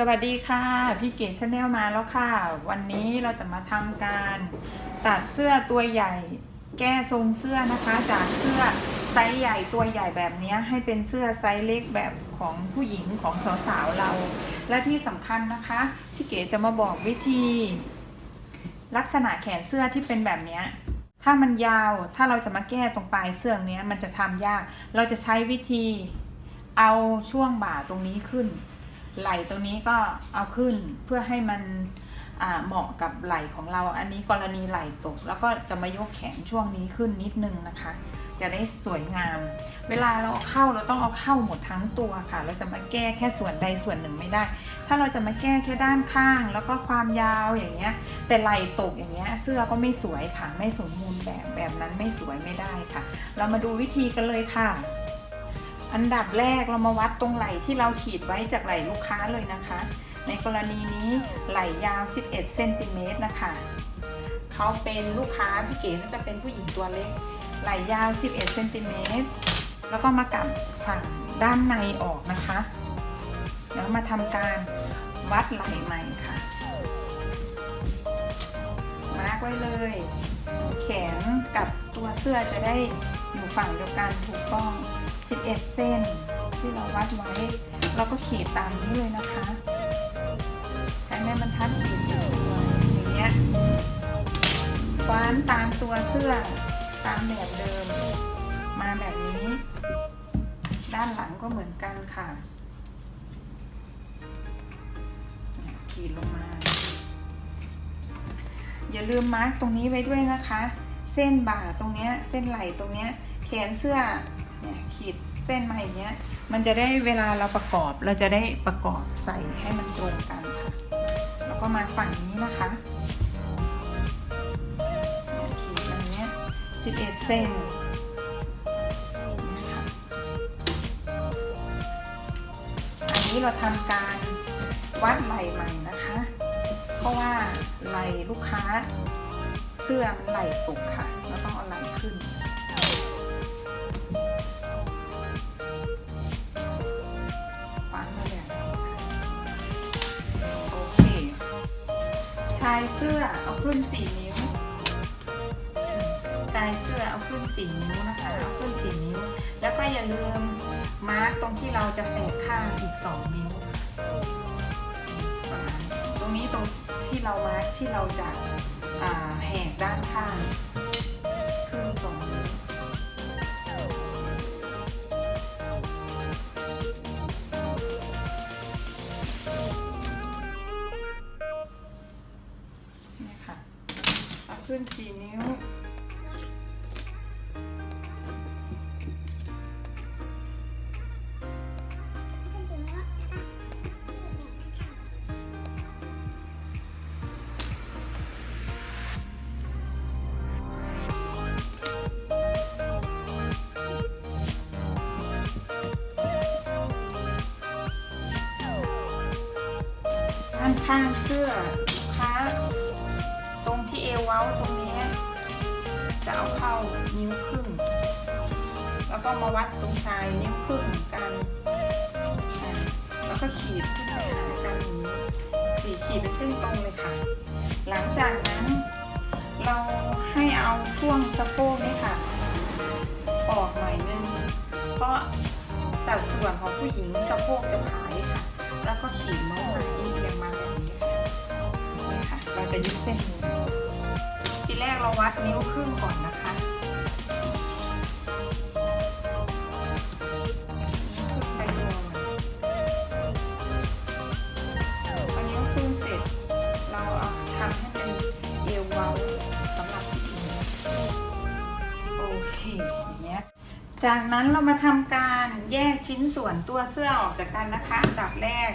สวัสดีค่ะ พี่เก๋ชาแนลมาแล้วค่ะ วันนี้เราจะมาทำการตัดเสื้อตัวใหญ่ แก้ทรงเสื้อนะคะ จากเสื้อไซส์ใหญ่ตัวใหญ่แบบนี้ให้เป็นเสื้อไซส์เล็กแบบของผู้หญิงของสาวๆเรา และที่สำคัญนะคะ พี่เก๋จะมาบอกวิธี ลักษณะแขนเสื้อที่เป็นแบบนี้ถ้ามันยาวถ้าเราจะมาแก้ตรงปลายเสื้อเนี้ยมันจะทำยาก เราจะใช้วิธีเอาช่วงบ่าตรงนี้ขึ้น ไหล่ตรงนี้ก็เอาขึ้นเพื่อให้มันเหมาะกับไหล่ของเรา อันนี้กรณีไหล่ตก แล้วก็จะมายกแขนช่วงนี้ขึ้นนิดนึงนะคะ จะได้สวยงาม เวลาเราเข้าเราต้องเอาเข้าหมดทั้งตัวค่ะ เราจะมาแก้แค่ส่วนใดส่วนหนึ่งไม่ได้ ถ้าเราจะมาแก้แค่ด้านข้าง แล้วก็ความยาวอย่างเงี้ย แต่ไหล่ตกอย่างเงี้ยเสื้อก็ไม่สวยค่ะ ไม่สมบูรณ์แบบแบบนั้นไม่สวยไม่ได้ค่ะ เรามาดูวิธีกันเลยค่ะ อันดับแรกเรามาวัดตรงไหล่ที่เราขีดไว้จากไหล่ลูกค้าเลยนะคะ ในกรณีนี้ไหล่ยาว 11เซนติเมตรนะคะเขาเป็นลูกค้าพี่เก๋น่าจะเป็นผู้หญิงตัวเล็ก ไหล่ยาว 11เซนติเมตรแล้วก็มากำฝั่งด้านในออกนะคะ แล้วมาทำการวัดไหล่ใหม่ค่ะ มาร์กไว้เลย แขนกับตัวเสื้อจะได้อยู่ฝั่งเดียวกันถูกต้อง 11 เส้นที่เราวัดไว้ เราก็ขีดตามนี้เลยนะคะ ใช้แม่บรรทัดขีดอยู่อย่างเงี้ยคว้านตามตัวเสื้อตามแบบเดิม มาแบบนี้ ด้านหลังก็เหมือนกันค่ะเขียขีดลงมา อย่าลืมมาร์กตรงนี้ไว้ด้วยนะคะ เส้นบ่าตรงเนี้ยเส้นไหล่ตรงเนี้ยแขนเสื้อ เนี่ยขีดเส้นมาอย่างเงี้ย มันจะได้เวลาเราประกอบเราจะได้ประกอบใส่ให้มันตรงกันค่ะ แล้วก็มาฝั่งนี้นะคะขีดอย่างเงี้ย11 เส้นนะคะอันนี้เราทำการวัดไหล่ใหม่นะคะ เพราะว่าไหล่ลูกค้าเสื้อมันไหล่ตกค่ะ เราต้องเอาไหล่ขึ้นายเสื้อเอาขึ้นสี่นิ้วชายเสื้อเอาขึ้นสี่นิ้วนะคะเอาขึ้นสี่นิ้ว แล้วก็อย่าลืมมาร์กตรงที่เราจะแสกข้างอีกสองนิ้ว ตรงนี้ตรงที่เรามาร์กที่เราจะแหกด้านข้าง ขึ้นสี่นิ้ว เข้านิ้วครึ่ง แล้วก็มาวัดตรงชายนิ้วครึ่งกันแล้วก็ขีดขึ้นไปหากันอย่างนี้ขีดขีดเป็นเส้นตรงเลยค่ะ หลังจากนั้น เราให้เอาช่วงสะโพกนี่ค่ะ ออกหน่อยนึง เพราะสัดส่วนของผู้หญิงสะโพกจะผายค่ะ แล้วก็ขีดโน้มมาที่เรียงมาแบบนี้ค่ะนี่ค่ะ เราจะยึดเส้นนี้ ทีแรกเราวัดนิ้วครึ่งก่อนนะคะนิ้วครึ่งไปรวมพอนิ้วครึ่งเสร็จเราเอาทำให้เป็นเอวเว้าสำหรับโอเคอย่างเงี้ยจากนั้นเรามาทำการแยกชิ้นส่วนตัวเสื้อออกจากกันนะคะ อันดับแรก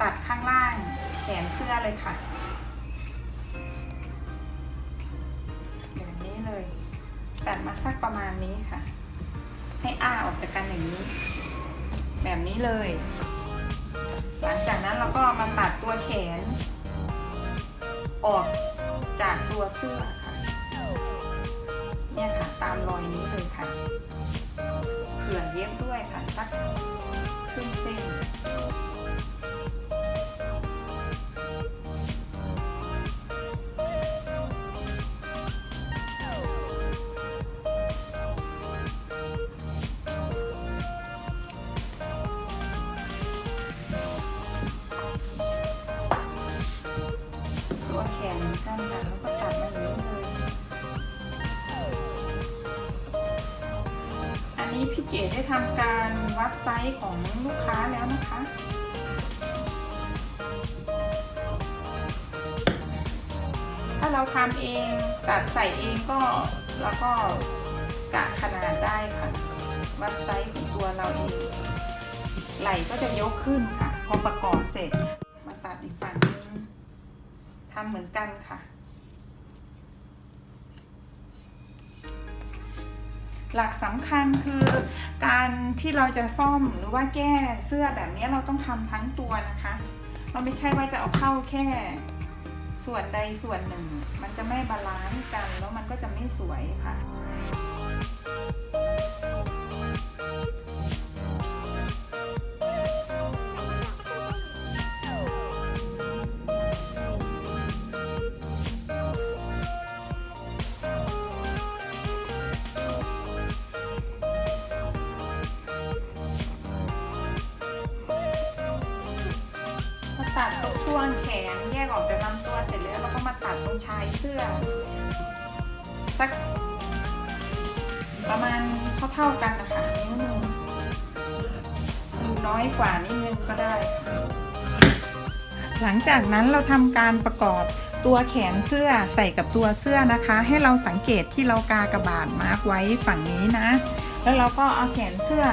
ตัดข้างล่างแขนเสื้อเลยค่ะ ตัดมาสักประมาณนี้ค่ะ ให้อ้าออกจากกันอย่างนี้ แบบนี้เลย หลังจากนั้นเราก็มาตัดตัวแขน ออกจากตัวเสื้อค่ะ เนี่ยค่ะตามรอยนี้เลยค่ะเผื่อเย็บด้วยค่ะสักครึ่งเส้นันค่ะแล้วก็ตัดมาอย่างนี้เลย อันนี้พี่เก๋ได้ทำการวัดไซส์ของลูกค้าแล้วนะคะถ้าเราทำเองตัดใส่เองก็แล้วก็กะขนาดได้ค่ะ วัดไซส์ของตัวเราเองไหล่ก็จะยกขึ้นค่ะ พอประกอบเสร็จมาตัดอีกฝั่งำเหมือนกันค่ะ หลักสำคัญคือการที่เราจะซ่อมหรือว่าแก้เสื้อแบบนี้เราต้องทำทั้งตัวนะคะ เราไม่ใช่ว่าจะเอาเข้าแค่ส่วนใดส่วนหนึ่ง มันจะไม่บาลานซ์กันแล้วมันก็จะไม่สวยค่ะ ช่วงแขนแยกออกจากลำตัวเสร็จแล้วเราก็มาตัดตรงชายเสื้อ สัก ประมาณเท่าๆกันนะคะนิ้วหนึงน้อยกว่านิดนึงก็ได้ หลังจากนั้นเราทำการประกอบตัวแขนเสื้อใส่กับตัวเสื้อนะคะ ให้เราสังเกตที่เรากากระบาดมาร์กไว้ฝั่งนี้นะ แล้วเราก็เอาแขนเสื้อ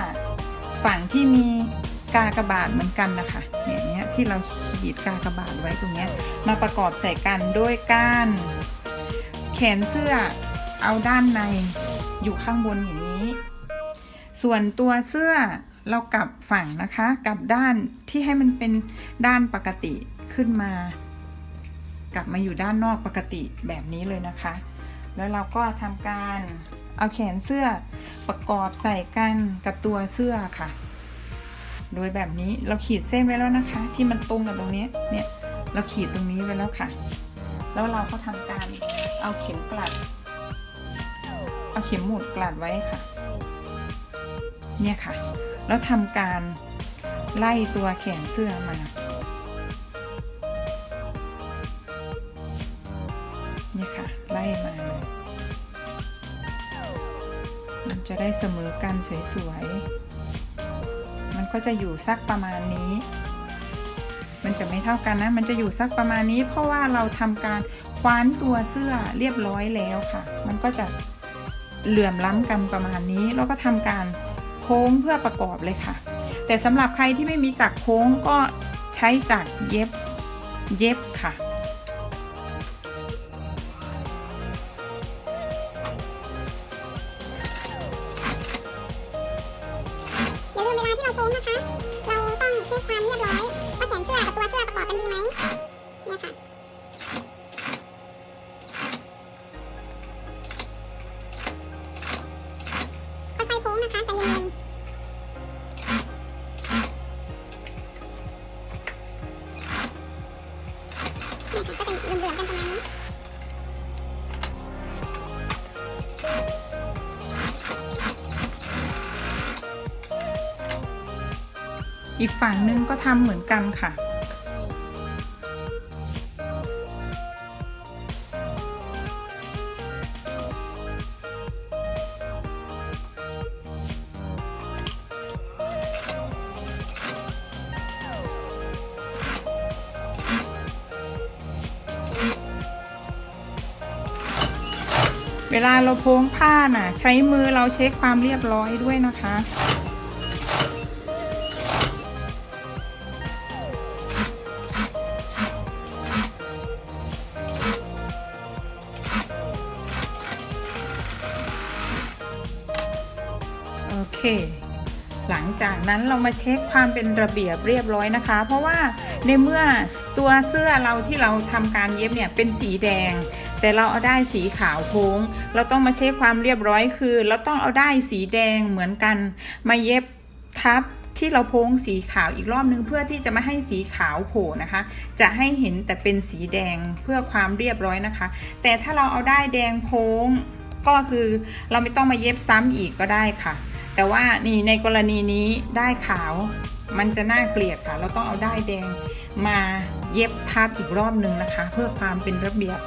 ฝั่งที่มีกากระบาทเหมือนกันนะคะเนี่ยเนี้ยที่เรา ขีดกากบาทไว้ตรงนี้มาประกอบใส่กันด้วยก้าน แขนเสื้อเอาด้านในอยู่ข้างบนอย่างนี้ ส่วนตัวเสื้อเรากลับฝั่งนะคะกลับด้านที่ให้มันเป็นด้านปกติขึ้นมา กลับมาอยู่ด้านนอกปกติแบบนี้เลยนะคะ แล้วเราก็ทำการเอาแขนเสื้อประกอบใส่กันกับตัวเสื้อค่ะ โดยแบบนี้เราขีดเส้นไว้แล้วนะคะ ที่มันตรงกับตรงนี้เนี่ยเราขีดตรงนี้ไว้แล้วค่ะ แล้วเราก็ทำการเอาเข็มกลัด เอาเข็มหมุดกลัดไว้ค่ะ เนี่ยค่ะ แล้วทำการไล่ตัวแขนเสื้อมา เนี่ยค่ะ ไล่มาเลยมันจะได้เสมอกันสวยๆ ก็จะอยู่สักประมาณนี้ มันจะไม่เท่ากันนะ มันจะอยู่สักประมาณนี้ เพราะว่าเราทำการคว้านตัวเสื้อเรียบร้อยแล้วค่ะ มันก็จะเหลื่อมล้ำกันประมาณนี้ แล้วก็ทำการโค้งเพื่อประกอบเลยค่ะ แต่สำหรับใครที่ไม่มีจักรโค้งก็ใช้จักรเย็บเย็บค่ะ อีกฝั่งหนึงก็ทำเหมือนกันค่ะ เวลาเราโพงผ้าน่ะ ใช้มือเราเช็คความเรียบร้อยด้วยนะคะ นั้นเรามาเช็คความเป็นระเบียบเรียบร้อยนะคะ เพราะว่าในเมื่อตัวเสื้อเราที่เราทำการเย็บเนี่ยเป็นสีแดง แต่เราเอาได้สีขาวโค้ง เราต้องมาเช็คความเรียบร้อยคือ เราต้องเอาได้สีแดงเหมือนกัน มาเย็บทับที่เราโพ้งสีขาวอีกรอบนึงเพื่อที่จะไม่ให้สีขาวโผล่นะคะ จะให้เห็นแต่เป็นสีแดงเพื่อความเรียบร้อยนะคะ แต่ถ้าเราเอาได้แดงโพ้งก็คือเราไม่ต้องมาเย็บซ้ำอีกก็ได้ค่ะ แต่ว่านี่ในกรณีนี้ได้ขาวมันจะน่าเกลียดค่ะ เราต้องเอาได้แดงมาเย็บทับอีกรอบนึงนะคะ เพื่อความเป็นระเบียบ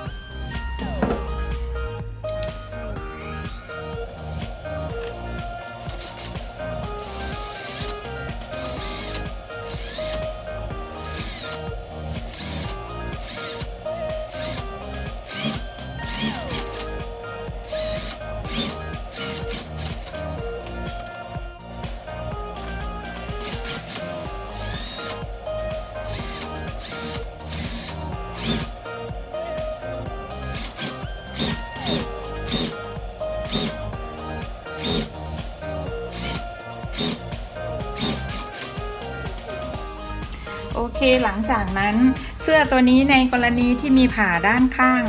เคหลังจากนั้น เสื้อตัวนี้ในกรณีที่มีผ่าด้านข้าง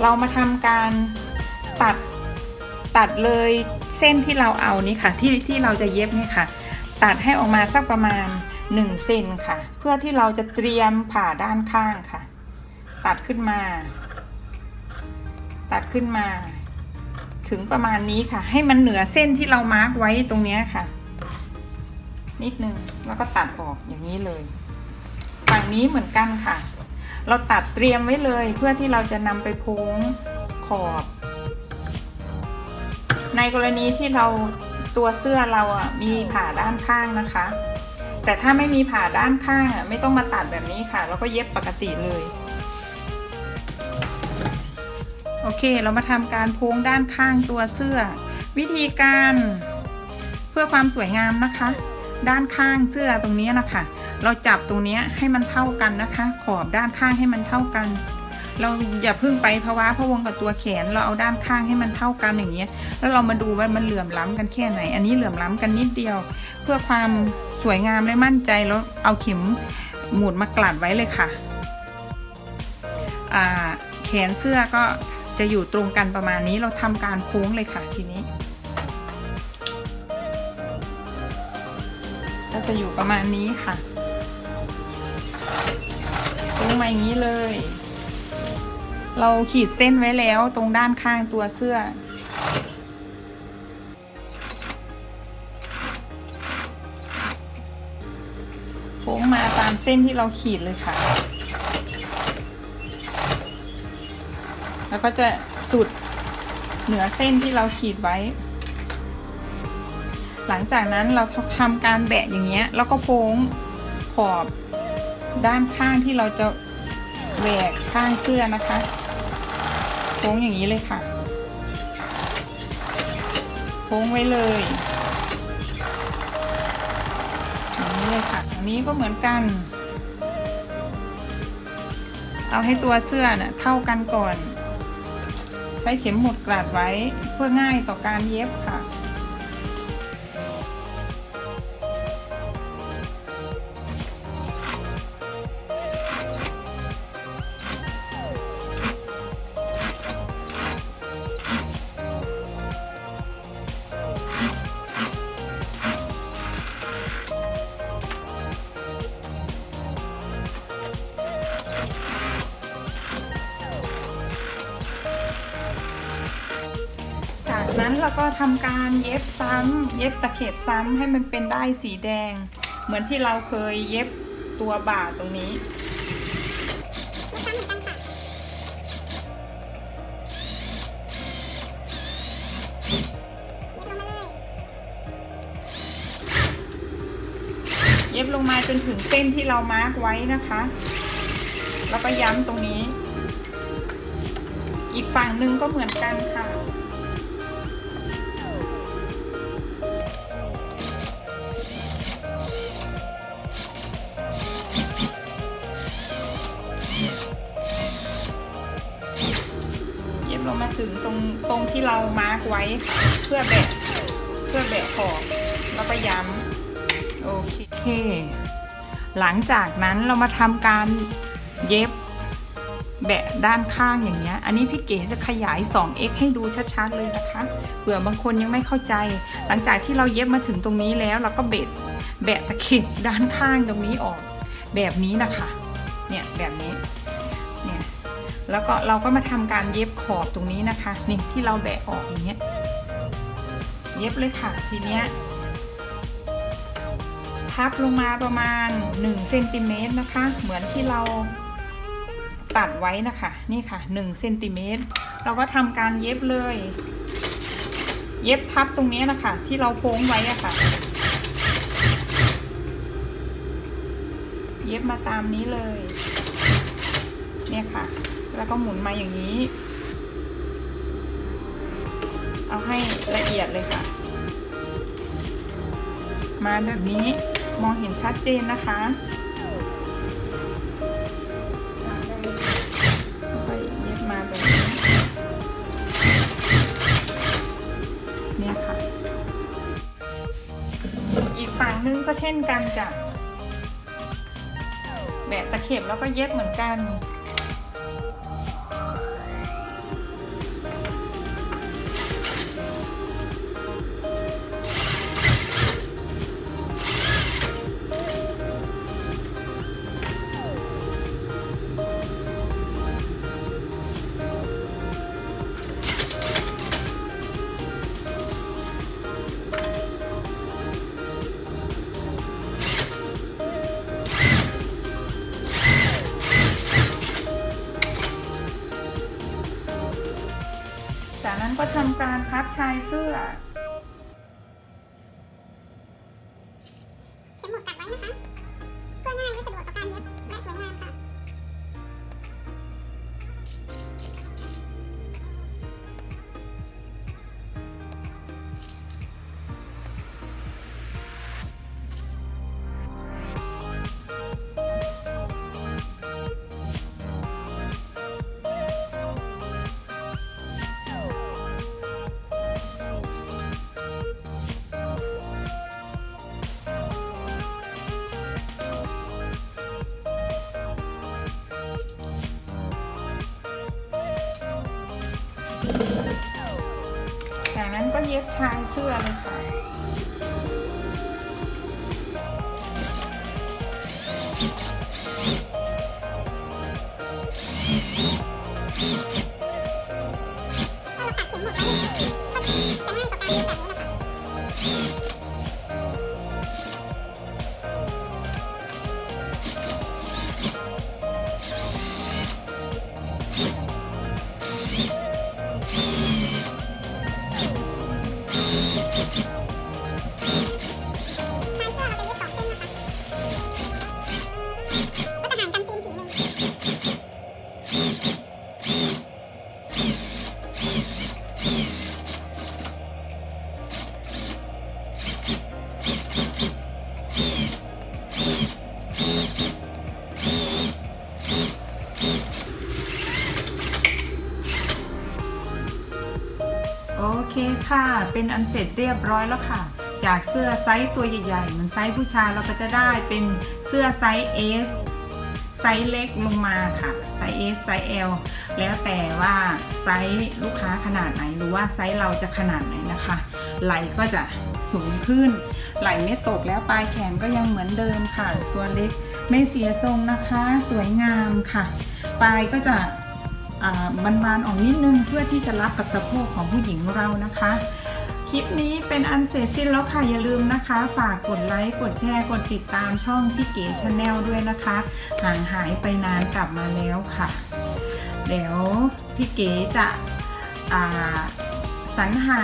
เรามาทำการตัดตัดเลยเส้นที่เราเอานี่ค่ะ ที่ที่เราจะเย็บนี่ค่ะ ตัดให้ออกมาสักประมาณ1เซนค่ะ เพื่อที่เราจะเตรียมผ่าด้านข้างค่ะ ตัดขึ้นมา ตัดขึ้นมา ถึงประมาณนี้ค่ะ ให้มันเหนือเส้นที่เรามาร์กไว้ตรงนี้ค่ะ นิดนึงแล้วก็ตัดออกอย่างนี้เลย ฝั่งนี้เหมือนกันค่ะ เราตัดเตรียมไว้เลยเพื่อที่เราจะนำไปโพ้งขอบ ในกรณีที่เราตัวเสื้อเราอะมีผ่าด้านข้างนะคะ แต่ถ้าไม่มีผ่าด้านข้างอะไม่ต้องมาตัดแบบนี้ค่ะแล้วก็เย็บปกติเลย โอเคเรามาทำการโพ้งด้านข้างตัวเสื้อ วิธีการเพื่อความสวยงามนะคะ ด้านข้างเสื้อตรงนี้นะคะ เราจับตรงนี้ให้มันเท่ากันนะคะ ขอบด้านข้างให้มันเท่ากัน เราอย่าเพิ่งไปภาวะพะวงกับตัวแขน เราเอาด้านข้างให้มันเท่ากันอย่างเงี้ย แล้วเรามาดูว่ามันเหลื่อมล้ำกันแค่ไหน อันนี้เหลื่อมล้ำกันนิดเดียว เพื่อความสวยงามและมั่นใจแล้วเอาเข็มหมุดมากลัดไว้เลยค่ะแขนเสื้อก็จะอยู่ตรงกันประมาณนี้เราทำการโค้งเลยค่ะทีนี้ก็จะอยู่ประมาณนี้ค่ะ มาอย่างนี้เลย เราขีดเส้นไว้แล้วตรงด้านข้างตัวเสื้อ โค้งมาตามเส้นที่เราขีดเลยค่ะ แล้วก็จะสุดเหนือเส้นที่เราขีดไว้ หลังจากนั้นเราทำการแบะอย่างเงี้ย แล้วก็โพ้งขอบด้านข้างที่เราจะ แหวกข้างเสื้อนะคะโค้งอย่างนี้เลยค่ะโค้งไว้เลยอย่างนี้เลยค่ะอันนี้ก็เหมือนกัน เอาให้ตัวเสื้อน่ะเท่ากันก่อน ใช้เข็มหมุดกลาดไว้เพื่อง่ายต่อการเย็บค่ะ ทำการเย็บซ้ำเย็บตะเข็บซ้ำให้มันเป็นได้สีแดง เหมือนที่เราเคยเย็บตัวบ่าตรงนี้เย็บลงมาเลยเย็บลงมาจนถึงเส้นที่เรามาร์กไว้นะคะ แล้วก็ย้ำตรงนี้ อีกฝั่งหนึ่งก็เหมือนกันค่ะ มาร์กไว้เพื่อแบะเพื่อแบะขอบแล้วก็ย้ำโอเค หลังจากนั้นเรามาทำการเย็บแบะด้านข้างอย่างเงี้ย อันนี้พี่เก๋จะขยาย 2x ให้ดูชัดๆเลยนะคะ เผื่อบางคนยังไม่เข้าใจ หลังจากที่เราเย็บมาถึงตรงนี้แล้วเราก็เบ็ดแบะตะเข็บด้านข้างตรงนี้ออก แบบนี้นะคะ เนี่ยแบบนี้ แล้วก็เราก็มาทำการเย็บขอบตรงนี้นะคะนี่ที่เราแบะออกอย่างเงี้ยเย็บเลยค่ะทีเนี้ยพับลงมาประมาณ1เซนติเมตรนะคะ เหมือนที่เราตัดไว้นะคะนี่ค่ะ1เซนติเมตรเราก็ทำการเย็บเลย เย็บทับตรงนี้นะคะที่เราโพ้งไว้อะค่ะ เย็บมาตามนี้เลย เนี่ยค่ะ แล้วก็หมุนมาอย่างนี้ เอาให้ละเอียดเลยค่ะ มาแบบนี้มองเห็นชัดเจนนะคะค่อยเย็บมาแบบนี้ นี่ค่ะ อีกฝั่งนึงก็เช่นกันจ้ะแบะตะเข็บแล้วก็เย็บเหมือนกัน ก็ทำการพับชายเสื้อ เย็บชายเสื้อเลยค่ะถ้าเราตัดเข็มหมดไว้เลยจะง่ายต่อการเย็ โอเคค่ะ เป็นอันเสร็จเรียบร้อยแล้วค่ะ จากเสื้อไซส์ตัวใหญ่ๆเหมือนไซส์ผู้ชายเราก็จะได้เป็นเสื้อไซส์ S ไซส์เล็กลงมาค่ะ ไซส์ S ไซส์ L แล้วแต่ว่าไซส์ลูกค้าขนาดไหนหรือว่าไซส์เราจะขนาดไหนนะคะ ไหล่ก็จะสูงขึ้น ไหล่ไม่ตกแล้วปลายแขนก็ยังเหมือนเดิมค่ะ ตัวเล็กไม่เสียทรงนะคะ สวยงามค่ะ ปลายก็จะ บานๆออกนิดนึงเพื่อที่จะรับกับสะโพกของผู้หญิงเรานะคะ คลิปนี้เป็นอันเสร็จสิ้นแล้วค่ะอย่าลืมนะคะ ฝากกดไลค์กดแชร์กดติดตามช่องพี่เก๋ชาแนลด้วยนะคะห่างหายไปนานกลับมาแล้วค่ะ เดี๋ยวพี่เก๋จะสรรหา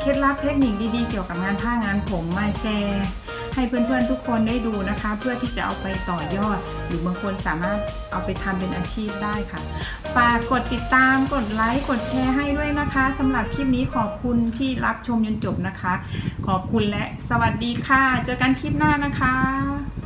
เคล็ดลับเทคนิคดีๆ เกี่ยวกับงานผ้างานผมมาแชร์ ให้เพื่อนๆทุกคนได้ดูนะคะ เพื่อที่จะเอาไปต่อยอด หรือบางคนสามารถเอาไปทำเป็นอาชีพได้ค่ะฝากกดติดตามกดไลค์กดแชร์ให้ด้วยนะคะสำหรับคลิปนี้ขอบคุณที่รับชมจนจบนะคะ ขอบคุณและสวัสดีค่ะ เจอกันคลิปหน้านะคะ